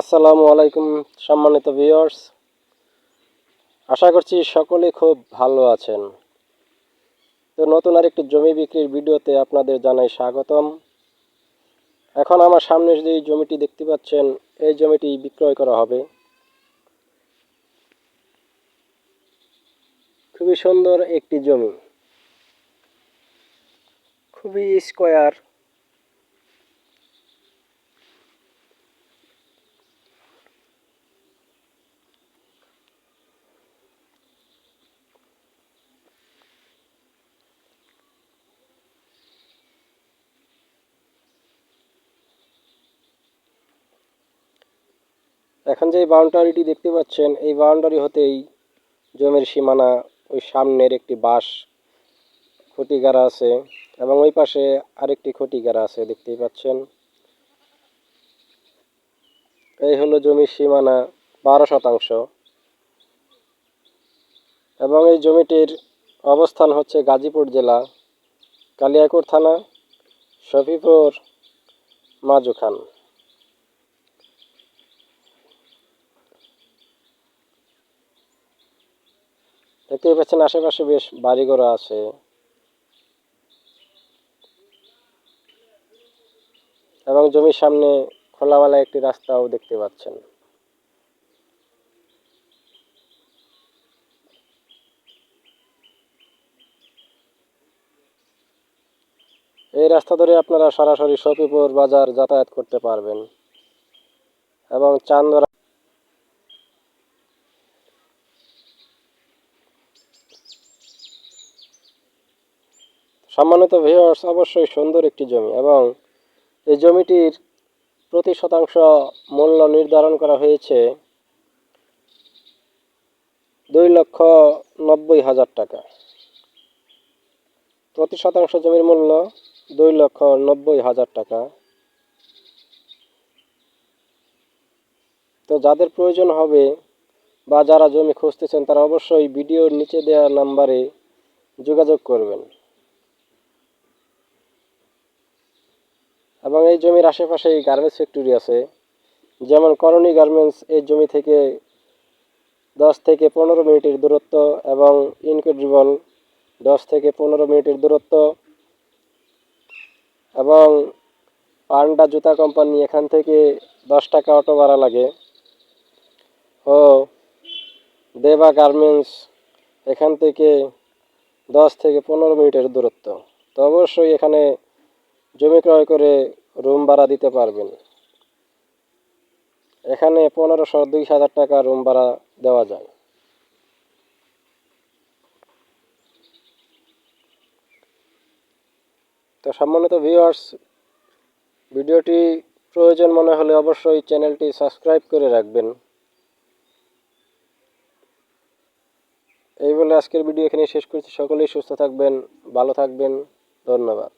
আসসালামু আলাইকুম, সম্মানিত ভিউয়ার্স আশা করছি সকলে খুব ভালো আছেন। তো নতুন আর একটি জমি বিক্রির ভিডিওতে আপনাদের জানাই স্বাগতম। এখন আমার সামনে যে জমিটি দেখতে পাচ্ছেন, এই জমিটি বিক্রয় করা হবে। খুবই সুন্দর একটি জমি। খুবই স্কোয়ার এখন যে বাউন্ডারিটি দেখতে পাচ্ছেন, এই বাউন্ডারি হতেই জমির সীমানা ওই সামনের একটি বাঁশ খুঁটি গাড়া আছে এবং ওই পাশে আরেকটি খুঁটি গাড়া আছে, দেখতেই পাচ্ছেন। এই হলো জমির সীমানা বারো শতাংশ। এবং এই জমিটির অবস্থান হচ্ছে গাজীপুর জেলা কালিয়াকুর থানা, শফিপুর, মাজুখান। দেখতেই পাচ্ছেন আশেপাশে বেশ বাড়িঘর আছে। এবং জমির সামনে খোলামেলা একটি রাস্তাও দেখতে পাচ্ছেন। এই রাস্তা ধরে আপনারা সরাসরি সফিপুর বাজার যাতায়াত করতে পারবেন। এবং চান্দরা সম্মানিত ভিউয়ার্স অবশ্যই সুন্দর একটি জমি এবং এই জমিটির প্রতি শতাংশ মূল্য নির্ধারণ করা হয়েছে দুই লক্ষ নব্বই হাজার টাকা। প্রতি শতাংশ জমির মূল্য দুই লক্ষ নব্বই হাজার টাকা। তো যাদের প্রয়োজন হবে বা যারা জমি খুঁজতেছেন, তারা অবশ্যই ভিডিওর নিচে দেওয়া নাম্বারে যোগাযোগ করবেন। এবং এই জমির আশেপাশে এই গার্মেন্টস ফ্যাক্টরি আছে। যেমন করণী গার্মেন্টস এই জমি থেকে দশ থেকে পনেরো মিনিটের দূরত্ব এবং ইনক্রেডিবল দশ থেকে পনেরো মিনিটের দূরত্ব। এবং পান্ডা জুতা কোম্পানি এখান থেকে দশ টাকা অটো ভাড়া লাগে। ও দেবা গার্মেন্টস এখান থেকে দশ থেকে পনেরো মিনিটের দূরত্ব। তো অবশ্যই এখানে জমি ক্রয় করে রুম ভাড়া দিতে পারবেন। এখানে পনেরোশো দুই হাজার টাকা রুম ভাড়া দেওয়া যায়। তো সম্মানিত ভিউয়ার্স ভিডিওটি প্রয়োজন মনে হলে অবশ্যই চ্যানেলটি সাবস্ক্রাইব করে রাখবেন। এই বলে আজকের ভিডিও এখানে শেষ করছি। সকলেই সুস্থ থাকবেন, ভালো থাকবেন। ধন্যবাদ।